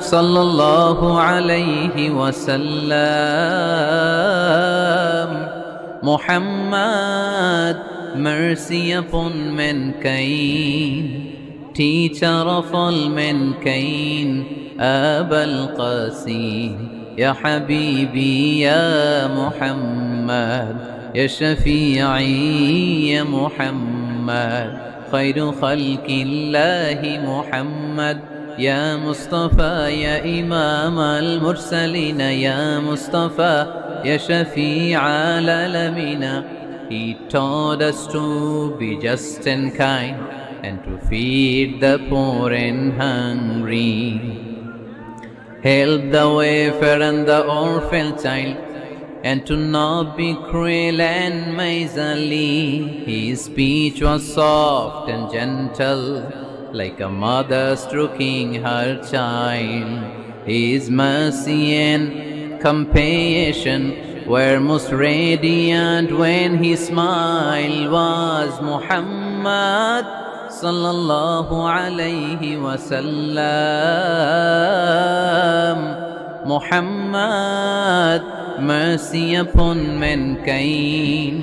صلى الله عليه وسلم. محمد مرسي فن من كين تيشر رفل من كين أبا القاسين يا حبيبي يا محمد يا شفيعي يا محمد خير خلق الله محمد يا مصطفى يا إمام المرسلين يا مصطفى يا شفيع العالمين He taught us to be just and kind and to feed the poor and hungry. Help the wafer and the orphan child and to not be cruel and miserly. His speech was soft and gentle, like a mother stroking her child. His mercy and compassion were most radiant when his smile was Muhammad sallallahu alayhi wasallam. Muhammad, mercy upon mankind,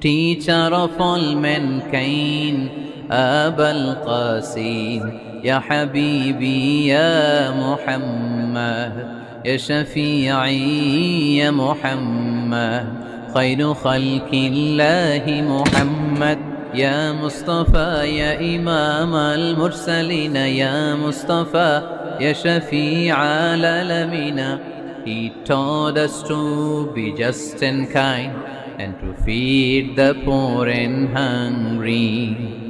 teacher of all mankind, أبا القاسين يا حبيبي يا محمد. يا شفيعي يا محمد. خير خلق الله محمد. يا مصطفى يا إمام المرسلين. يا مصطفى يا شفيع العالمين. He taught us to be just and kind and to feed the poor and hungry.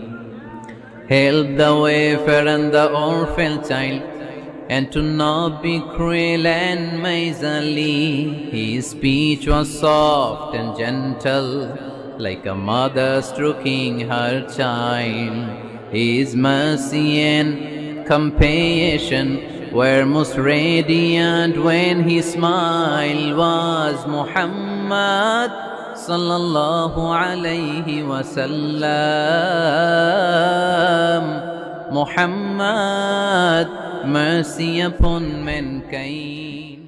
Help the wafer and the orphan child and to not be cruel and miserly. His speech was soft and gentle, like a mother stroking her child. His mercy and compassion were most radiant when his smile was Muhammad صلى الله عليه وسلم. محمد مرسي من كين